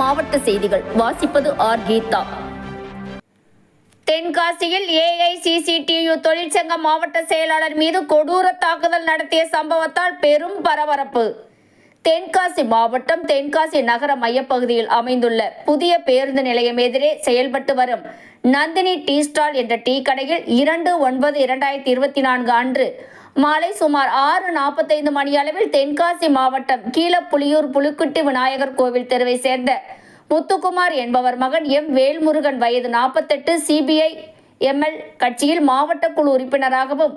மாவட்ட செய்திகள். வாசிப்பது ஆர். கீதா. தென்காசியில் ஏஐசிசிடியு தொழிற்சங்க மாவட்ட செயலாளர் மீது கொடூர தாக்குதல் நடத்திய சம்பவத்தால் பெரும் பரபரப்பு. தென்காசி மாவட்டம் தென்காசி நகர மையப்பகுதியில் அமைந்துள்ள புதிய பேருந்து நிலையம் எதிரே செயல்பட்டு வரும் நந்தினி டீ ஸ்டால் என்ற டீ கடையில் இரண்டு ஒன்பது இரண்டாயிரத்தி இருபத்தி நான்கு அன்று மாலை சுமார் ஆறு நாற்பத்தைந்து மணி அளவில் தென்காசி மாவட்டம் கீழப்புலியூர் புலிக்குட்டி விநாயகர் கோவில் தெருவை சேர்ந்த முத்துக்குமார் என்பவர் மகன் எம் வேல்முருகன் வயது நாற்பத்தெட்டு சிபிஐ எம்எல் கட்சியில் மாவட்ட குழு உறுப்பினராகவும்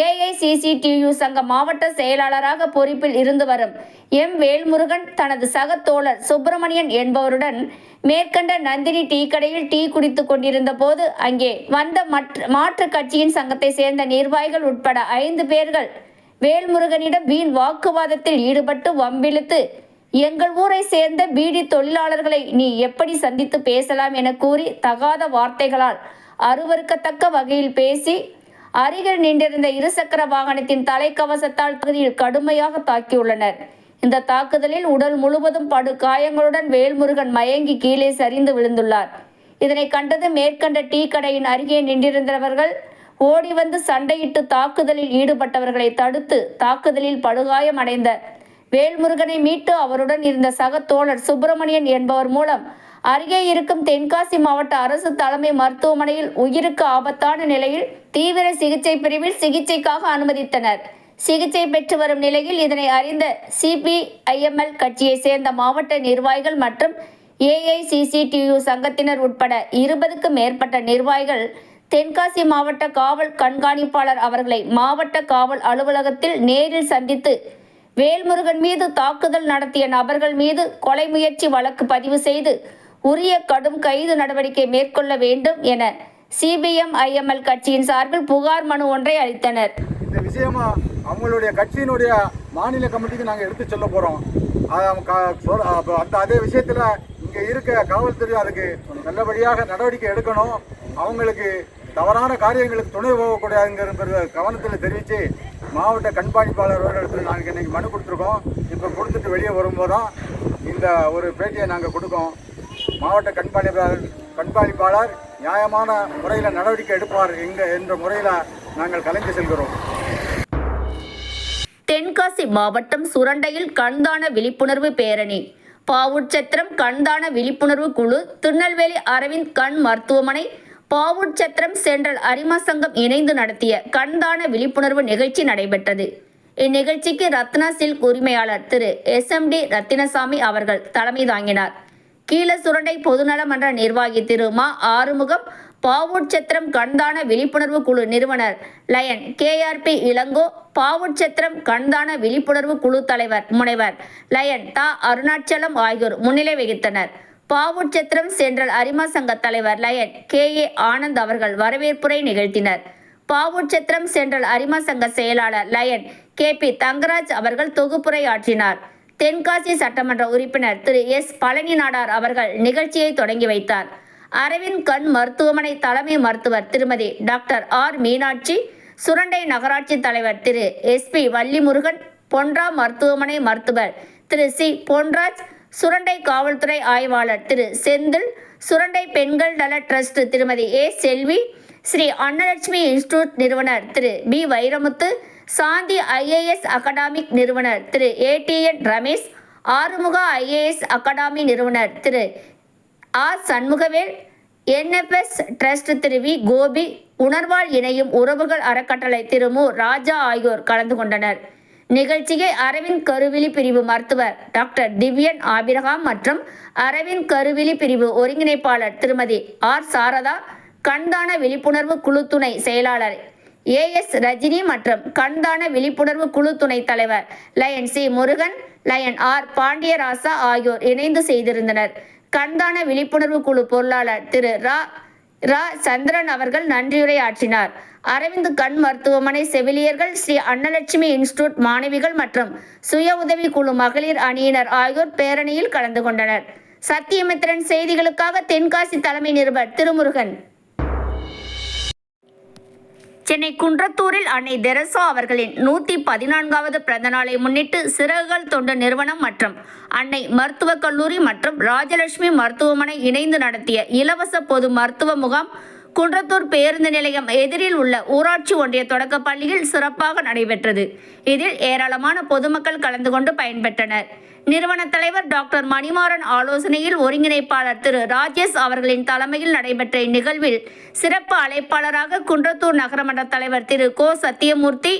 ஏஐசிசிடியு சங்க மாவட்ட செயலாளராக பொறுப்பில் இருந்து வரும் எம் வேல்முருகன் தனது சக தோழர் சுப்பிரமணியன் என்பவருடன் மேற்கண்ட நந்தினி டீ கடையில் டீ குடித்து கொண்டிருந்த போது அங்கே வந்த மற்ற மாற்றுக் கட்சியின் சங்கத்தை சேர்ந்த நிர்வாகிகள் உட்பட ஐந்து பேர்கள் வேல்முருகனிடம் வீண் வாக்குவாதத்தில் ஈடுபட்டு வம்பிழுத்து எங்கள் ஊரை சேர்ந்த பீடி தொழிலாளர்களை நீ எப்படி சந்தித்து பேசலாம் என கூறி தகாத வார்த்தைகளால் அருவருக்கத்தக்க வகையில் பேசி அருகில் நின்றிருந்த இருசக்கர வாகனத்தின் தலைக்கவசத்தால் பகுதியில் கடுமையாக தாக்கியுள்ளனர். இந்த தாக்குதலில் உடல் முழுவதும் படு காயங்களுடன் வேல்முருகன் மயங்கி கீழே சரிந்து விழுந்துள்ளார். இதனை கண்டது மேற்கண்ட டீ கடையின் அருகே நின்றிருந்தவர்கள் ஓடி வந்து சண்டையிட்டு தாக்குதலில் ஈடுபட்டவர்களை தடுத்து தாக்குதலில் படுகாயம் அடைந்த வேல்முருகனை மீட்டு அவருடன் இருந்த சக தோழர் சுப்பிரமணியன் என்பவர் மூலம் அருகே இருக்கும் தென்காசி மாவட்ட அரசு தலைமை மருத்துவமனையில் உயிருக்கு ஆபத்தான நிலையில் தீவிர சிகிச்சை பிரிவில் சிகிச்சைக்காக அனுமதித்தனர். சிகிச்சை பெற்று வரும் நிலையில் இதனை அறிந்த சிபிஐஎம்எல் கட்சியை சேர்ந்த மாவட்ட நிர்வாகிகள் மற்றும் ஏஐசிசிடியு சங்கத்தினர் உட்பட இருபதுக்கும் மேற்பட்ட நிர்வாகிகள் தென்காசி மாவட்ட காவல் கண்காணிப்பாளர் அவர்களை மாவட்ட காவல் அலுவலகத்தில் நேரில் சந்தித்து வேல்முருகன் மீது தாக்குதல் நடத்திய நபர்கள் மீது கொலை முயற்சி வழக்கு பதிவு செய்து உரிய கடும் கைது நடவடிக்கை மேற்கொள்ள வேண்டும் என சிபிஎம் ஐஎம்எல் கட்சியின் சார்பில் புகார் மனு ஒன்றை அளித்தனர். இந்த விஷயமா அவங்களுடைய கட்சியினுடைய மாநில கமிட்டிக்கு நாங்கள் எடுத்து சொல்ல போகிறோம் அந்த அதே விஷயத்தில் இங்கே இருக்க காவல்துறை அதுக்கு நல்லபடியாக நடவடிக்கை எடுக்கணும். அவங்களுக்கு தவறான காரியங்களுக்கு துணை போகக்கூடாதுங்கிற கவனத்தில் தெரிவித்து மாவட்ட கண்காணிப்பாளர் அவர்களிடத்தில் நாங்கள் இன்னைக்கு மனு கொடுத்துருக்கோம். இப்போ கொடுத்துட்டு வெளியே வரும்போது தான் இந்த ஒரு பேட்டியை நாங்கள் கொடுக்கோம். மாவட்ட கண்காணிப்பாளர் கண்காணிப்பாளர் நியாயமான முறையில் நடவடிக்கை எடுப்பார் எங்க என்ற முறையில் நாங்கள் கலைந்து செல்கிறோம். தென்காசி மாவட்டம் சுரண்டையில் கண்தான விழிப்புணர்வு பேரணி. பாவுட்சத்திரம் கண்தான விழிப்புணர்வு குழு திருநெல்வேலி அரவிந்த் கண் மருத்துவமனை பாவுட்சத்திரம் சென்ட்ரல் அரிமா சங்கம் இணைந்து நடத்திய கண்தான விழிப்புணர்வு நிகழ்ச்சி நடைபெற்றது. இந்நிகழ்ச்சிக்கு ரத்னா சில்க் உரிமையாளர் Thiru S M T Rathinasamy அவர்கள் தலைமை தாங்கினார். கீழ சுரண்டை பொதுநல மன்ற நிர்வாகி திரு மா ஆறுமுகம் பாவுட்சத்திரம் கண்தான விழிப்புணர்வு குழு நிறுவனர் லயன் கேஆர்பி இளங்கோ பாவுட்சத்திரம் கண்தான விழிப்புணர்வு குழு தலைவர் முனைவர் லயன் தா அருணாச்சலம் ஆகியோர் முன்னிலை வகித்தனர். பாவுட்சத்திரம் சென்ட்ரல் அரிமா சங்க தலைவர் லயன் கே ஏ ஆனந்த் அவர்கள் வரவேற்புரை நிகழ்த்தினர். பாவுட்சத்திரம் சென்ட்ரல் அரிமா சங்க செயலாளர் லயன் கே பி தங்கராஜ் அவர்கள் தொகுப்புரை ஆற்றினார். தென்காசி சட்டமன்ற உறுப்பினர் திரு எஸ். பழனி நாடார் அவர்கள் நிகழ்ச்சியை தொடங்கி வைத்தார். அரவிந்த் கண் மருத்துவமனை தலைமை மருத்துவர் திருமதி டாக்டர் ஆர். மீனாட்சி சுரண்டை நகராட்சி தலைவர் திரு எஸ். பி. வள்ளிமுருகன் பொன்றா மருத்துவமனை மருத்துவர் திரு சி. பொன்ராஜ் சுரண்டை காவல்துறை ஆய்வாளர் திரு செந்தில் சுரண்டை பெண்கள் நல trust Thirumathi A. Selvi Sri Annalakshmi institute நிறுவனர் திரு P. Vairamuthu Shanthi IAS academic நிறுவனர் Thiru ATN Ramesh Arumuga IAS academy நிறுவனர் Thiru R Shanmugavel NFS trust Thiru V Gopi உணர்வால் இணையும் உறவுகள் அறக்கட்டளை திரு மு ராஜா ஆகியோர் கலந்து கொண்டனர். நிகழ்ச்சியை அரவிந்த் கருவிழி பிரிவு மருத்துவர் டாக்டர் திவ்யன் ஆபிரகாம் மற்றும் அரவிந்த் கருவிழி பிரிவு ஒருங்கிணைப்பாளர் திருமதி ஆர் சாரதா கண்தான விழிப்புணர்வு குழு துணை செயலாளர் ஏஎஸ் ரஜினி மற்றும் கண்தான விழிப்புணர்வு குழு துணை தலைவர் Lion C Murugan Lion R Pandiyarasa ஆகியோர் இணைந்து செய்திருந்தனர். கண்தான விழிப்புணர்வு குழு பொருளாளர் திரு ரா ரா சந்திரன் அவர்கள் நன்றியுரை ஆற்றினார் அரவிந்த் கண் மருத்துவமனை செவிலியர்கள் ஸ்ரீ அன்னலட்சுமி இன்ஸ்டிடியூட் மாணவிகள் மற்றும் சுய உதவி குழு மகளிர் அணியினர் ஆகியோர் பேரணியில் கலந்து கொண்டனர். சத்தியமித்திரன் செய்திகளுக்காக தென்காசி தலைமை நிருபர் திருமுருகன். சென்னை குன்றத்தூரில் அன்னை தெரசா அவர்களின் நூற்றி பதினான்காவது பிறந்த நாளை முன்னிட்டு சிறகுகள் தொண்டு நிறுவனம் மற்றும் அன்னை மருத்துவக் கல்லூரி மற்றும் ராஜலட்சுமி மருத்துவமனை இணைந்து நடத்திய இலவச பொது மருத்துவ முகாம் குன்றத்தூர் பேருந்து நிலையம் எதிரில் உள்ள ஊராட்சி ஒன்றிய தொடக்கப் பள்ளியில் சிறப்பாக நடைபெற்றது. இதில் ஏராளமான பொதுமக்கள் கலந்து கொண்டு பயன்பெற்றனர். நிறுவன தலைவர் டாக்டர் மணிமாறன் ஆலோசனையில் ஒருங்கிணைப்பாளர் திரு ராஜேஷ் அவர்களின் தலைமையில் நடைபெற்ற இந்நிகழ்வில் சிறப்பு அழைப்பாளராக குன்றத்தூர் நகரமன்ற தலைவர் திரு கோ சத்தியமூர்த்தி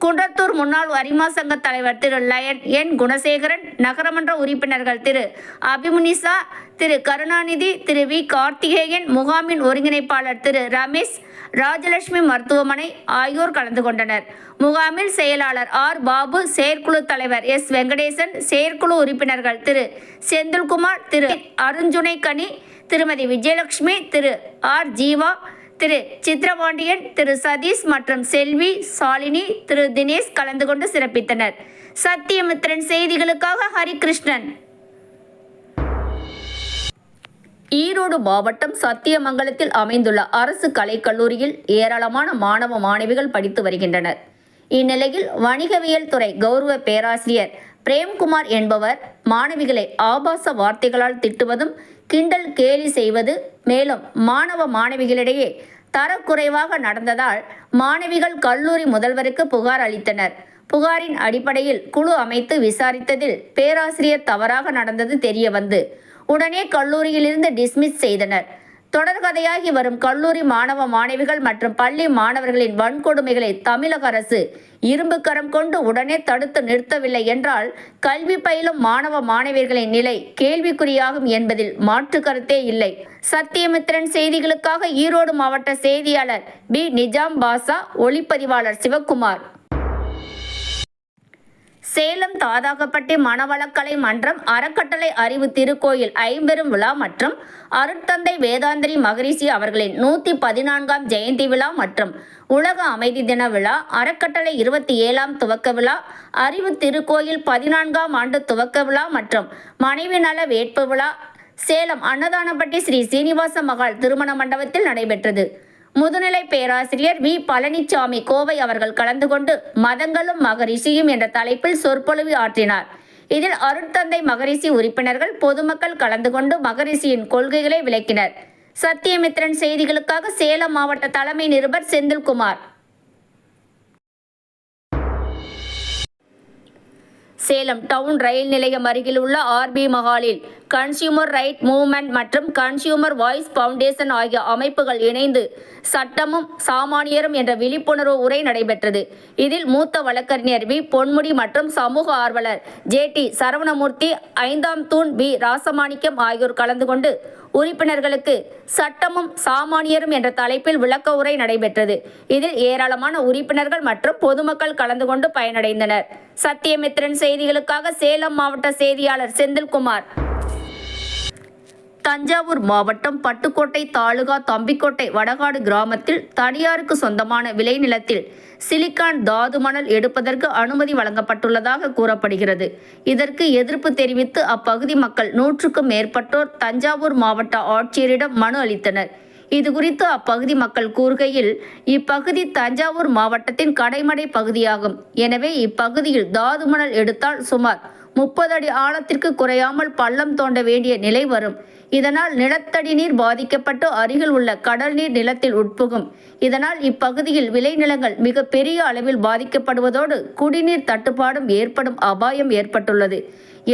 குன்றத்தூர் முன்னாள் அரிமா சங்க தலைவர் திரு லயன் என் குணசேகரன் நகரமன்ற உறுப்பினர்கள் திரு அபிமுனிசா திரு கருணாநிதி திரு வி கார்த்திகேயன் முகாமின் ஒருங்கிணைப்பாளர் திரு ரமேஷ் ராஜலட்சுமி மருத்துவமனை ஆகியோர் கலந்து கொண்டனர். முகாமில் செயலாளர் ஆர் பாபு செயற்குழு தலைவர் எஸ் வெங்கடேசன் செயற்குழு உறுப்பினர்கள் திரு செந்தில்குமார் திரு அருஞ்சுனை கனி திருமதி விஜயலட்சுமி திரு ஆர் ஜீவா திரு சித்ரபாண்டியன் திரு சதீஷ் மற்றும் செல்வி சாலினி திரு தினேஷ் கலந்து கொண்டு சிறப்பித்தனர். சத்தியமித்திரன் செய்திகளுக்காக ஹரிகிருஷ்ணன். ஈரோடு மாவட்டம் சத்தியமங்கலத்தில் அமைந்துள்ள அரசு கலைக்கல்லூரியில் ஏராளமான மாணவ மாணவிகள் படித்து வருகின்றனர். இந்நிலையில் வணிகவியல் துறை கௌரவ பேராசிரியர் பிரேம்குமார் என்பவர் மாணவிகளை ஆபாச வார்த்தைகளால் திட்டுவதும் கிண்டல் கேலி செய்வது மேலும் மாணவ மாணவிகளிடையே தரக்குறைவாக நடந்ததால் மாணவிகள் கல்லூரி முதல்வருக்கு புகார் அளித்தனர். புகாரின் அடிப்படையில் குழு அமைத்து விசாரித்ததில் பேராசிரியர் தவறாக நடந்தது தெரிய வந்து உடனே கல்லூரியிலிருந்து டிஸ்மிஸ் செய்தனர். தொடர்கதையாகி வரும் கல்லூரி மாணவ மாணவிகள் மற்றும் பள்ளி மாணவர்களின் வன்கொடுமைகளை தமிழக அரசு இரும்பு கரம் கொண்டு உடனே தடுத்து நிறுத்தவில்லை என்றால் கல்வி பயிலும் மாணவ மாணவியர்களின் நிலை கேள்விக்குறியாகும் என்பதில் மாற்று கருத்தே இல்லை. சத்தியமித்திரன் செய்திகளுக்காக ஈரோடு மாவட்ட செய்தியாளர் பி. நிஜாம் பாசா ஒளிப்பதிவாளர் சிவக்குமார் சேலம் தாதாகப்பட்டி மணவளக்கலை மன்றம் அறக்கட்டளை அறிவு திருக்கோயில் ஐம்பெரும் விழா மற்றும் அருட்தந்தை வேதாந்திரி மகரிஷி அவர்களின் நூற்றி பதினான்காம் ஜெயந்தி விழா மற்றும் உலக அமைதி தின விழா அறக்கட்டளை இருபத்தி ஏழாம் துவக்க விழா அறிவு திருக்கோயில் பதினான்காம் ஆண்டு துவக்க விழா மற்றும் மனைவி நல வேட்பு விழா சேலம் அன்னதானப்பட்டி ஸ்ரீ சீனிவாச மகால் திருமண மண்டபத்தில் நடைபெற்றது. முதுநிலை பேராசிரியர் வி. பழனிசாமி கோவை அவர்கள் கலந்து கொண்டு மதங்களும் மகரிஷியும் என்ற தலைப்பில் சொற்பொழிவு ஆற்றினார். இதில் அருட்தந்தை மகரிஷி உறுப்பினர்கள் பொதுமக்கள் கலந்து கொண்டு மகரிஷியின் கொள்கைகளை விளக்கினர். சத்தியமித்ரன் செய்திகளுக்காக சேலம் மாவட்ட தலைமை நிருபர் செந்தில்குமார். சேலம் டவுன் ரயில் நிலையம் அருகில் உள்ள ஆர்பி மஹாலில் கன்சியூமர் ரைட் மூவ்மெண்ட் மற்றும் கன்சியூமர் வாய்ஸ் ஃபவுண்டேஷன் ஆகிய அமைப்புகள் இணைந்து சட்டமும் சாமானியரும் என்ற விழிப்புணர்வு உரை நடைபெற்றது. இதில் மூத்த வழக்கறிஞர் வி. பொன்முடி மற்றும் சமூக ஆர்வலர் ஜே. டி. சரவணமூர்த்தி ஐந்தாம் தூண் பி ராசமாணிக்கம் ஆகியோர் கலந்து கொண்டு உறுப்பினர்களுக்கு சட்டமும் சாமானியரும் என்ற தலைப்பில் விளக்க உரை நடைபெற்றது. இதில் ஏராளமான உறுப்பினர்கள் மற்றும் பொதுமக்கள் கலந்து கொண்டு பயனடைந்தனர். சத்தியமித்திரன் செய்திகளுக்காக சேலம் மாவட்ட செய்தியாளர் செந்தில்குமார். தஞ்சாவூர் மாவட்டம் பட்டுக்கோட்டை தாலுகா தம்பிக்கோட்டை வடகாடு கிராமத்தில் தனியாருக்கு சொந்தமான விளைநிலத்தில் சிலிக்கான் தாது மணல் எடுப்பதற்கு அனுமதி வழங்கப்பட்டுள்ளதாக கூறப்படுகிறது. இதற்கு எதிர்ப்பு தெரிவித்து அப்பகுதி மக்கள் நூற்றுக்கும் மேற்பட்டோர் தஞ்சாவூர் மாவட்ட ஆட்சியரிடம் மனு அளித்தனர். இதுகுறித்து அப்பகுதி மக்கள் கூறுகையில் இப்பகுதி தஞ்சாவூர் மாவட்டத்தின் கடைமடை பகுதியாகும். எனவே இப்பகுதியில் தாது மணல் எடுத்தால் சுமார் முப்பது அடி ஆழத்திற்கு குறையாமல் பள்ளம் தோண்ட வேண்டிய நிலை வரும். இதனால் நிலத்தடி நீர் பாதிக்கப்பட்டு அருகில் உள்ள கடல் நீர் நிலத்தில் உட்புகும். இதனால் இப்பகுதியில் விளைநிலங்கள் மிக பெரிய அளவில் பாதிக்கப்படுவதோடு குடிநீர் தட்டுப்பாடும் ஏற்படும் அபாயம் ஏற்பட்டுள்ளது.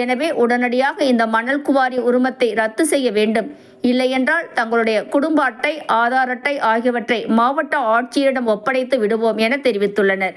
எனவே உடனடியாக இந்த மணல் குவாரி உரிமத்தை ரத்து செய்ய வேண்டும். இல்லையென்றால் தங்களுடைய குடும்ப அட்டை ஆதார் அட்டை ஆகியவற்றை மாவட்ட ஆட்சியரிடம் ஒப்படைத்து விடுவோம் என தெரிவித்துள்ளனர்.